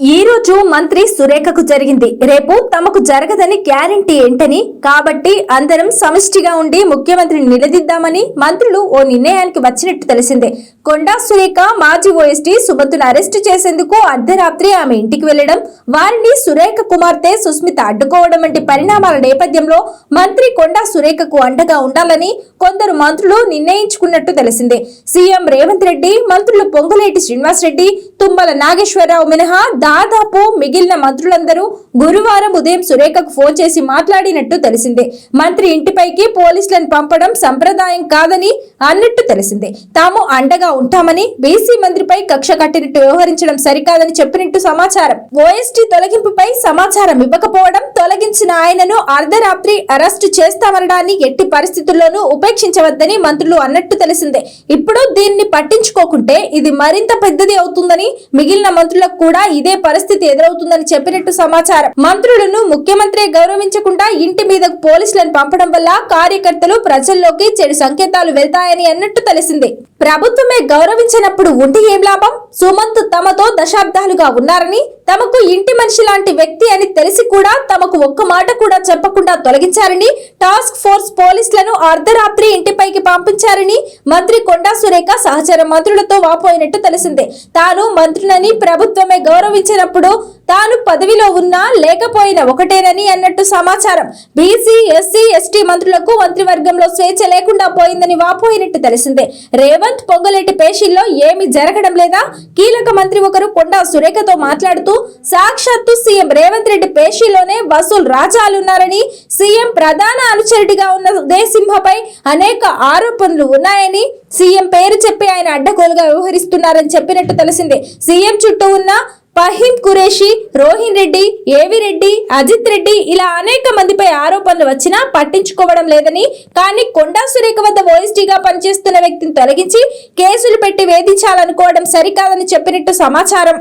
ఈ రోజు మంత్రి సురేఖకు జరిగింది. రేపు తమకు జరగదని గ్యారంటీ ఏంటని? కాబట్టి అందరం సమిష్టిగా ఉండి ముఖ్యమంత్రిని నిలదీద్దామని మంత్రులు ఓ నిర్ణయానికి వచ్చినట్టు తెలిసిందే. కొండా సురేఖ మాజీ ఓఎస్టీ సుమంతును అరెస్టు చేసేందుకు అర్ధరాత్రి ఆమె ఇంటికి వెళ్ళడం వారిని సురేఖ కుమార్తె సుస్మిత అడ్డుకోవడం వంటి పరిణామాల నేపథ్యంలో మంత్రి కొండా సురేఖకు అండగా ఉండాలని కొందరు మంత్రులు నిర్ణయించుకున్నట్టు తెలిసిందే. సీఎం రేవంత్ రెడ్డి మంత్రులు పొంగులేటి శ్రీనివాసరెడ్డి తుమ్మల నాగేశ్వరరావు మినహా దాదాపు మిగిలిన మంత్రులందరూ గురువారం ఉదయం సురేఖకు ఫోన్ చేసి మాట్లాడినట్టు తెలిసిందే. మంత్రి ఇంటిపైకి పోలీసులను పంపడం సంప్రదాయం కాదని అన్నట్టు తెలిసిందే. తాము అండగా ఉంటామని బీసీ మంత్రిపై కక్ష కట్టినట్టు వ్యవహరించడం సరికాదని చెప్పినట్టు సమాచారం. ఓఎస్టీ తొలగింపుపై సమాచారం ఇవ్వకపోవడం తొలగించిన ఆయనను అర్ధరాత్రి అరెస్టు చేస్తామనడాన్ని ఎట్టి పరిస్థితుల్లోనూ ఉపేక్షించవద్దని మంత్రులు అన్నట్టు తెలిసిందే. ఇప్పుడు దీన్ని పట్టించుకోకుంటే ఇది మరింత పెద్దది అవుతుందని మిగిలిన మంత్రులకు కూడా ఇదే పరిస్థితి ఎదురవుతుందని చెప్పినట్టు సమాచారం. మంత్రులను ముఖ్యమంత్రి గౌరవించకుండా ఇంటి మీదకు పోలీసులను పంపడం వల్ల కార్యకర్తలు ప్రజల్లోకి చెడు సంకేతాలు వెళ్తాయని అన్నట్టు తెలిసింది. ప్రభుత్వమే గౌరవించినప్పుడు ఉండి ఏం లాభం? సుమంత్ తమతో దశాబ్దాలుగా ఉన్నారని తమకు ఇంటి మనిషి లాంటి వ్యక్తి అని తెలిసి కూడా తమకు ఒక్క మాట కూడా చెప్పకుండా తొలగించారని టాస్క్ ఫోర్స్ పోలీసులను అర్ధరాత్రి ఇంటిపైకి పంపించారని మంత్రి కొండా సురేఖ సహచర మంత్రులతో వాపోయినట్టు తెలిసిందే. తాను మంత్రులని ప్రభుత్వమే గౌరవించినప్పుడు తాను పదవిలో ఉన్నా లేకపోయినా ఒకటేనని అన్నట్టు సమాచారం. బీసీ ఎస్సీ ఎస్టీ మంత్రులకు మంత్రివర్గంలో స్వేచ్ఛ లేకుండా పోయిందని వాపోయినట్టు తెలిసిందే. రేవంత్ పొంగలేటి పేషీల్లో ఏమి జరగడం లేదా? కీలక మంత్రి ఒకరు కొండా సురేఖతో మాట్లాడుతూ సాక్షాత్తు సీఎం రేవంత్ రెడ్డి పేషీలోనే వసూల్ రాజాలున్నారని సీఎం ప్రధాన అనుచరుడిగా ఉన్న ఉదయసింహపై అనేక ఆరోపణలు ఉన్నాయని సీఎం పేరు చెప్పి ఆయన అడ్డగోలుగా వ్యవహరిస్తున్నారని చెప్పినట్టు తెలిసిందే. సీఎం చుట్టూ ఉన్న ఫహీం కురేషి రోహిన్ రెడ్డి ఏవి రెడ్డి అజిత్ రెడ్డి ఇలా అనేక మందిపై ఆరోపణలు వచ్చినా పట్టించుకోవడం లేదని కానీ కొండా సురేఖ వద్ద ఓఎస్టీగా పనిచేస్తున్న వ్యక్తిని తొలగించి కేసులు పెట్టి వేధించాలనుకోవడం సరికాదని చెప్పినట్టు సమాచారం.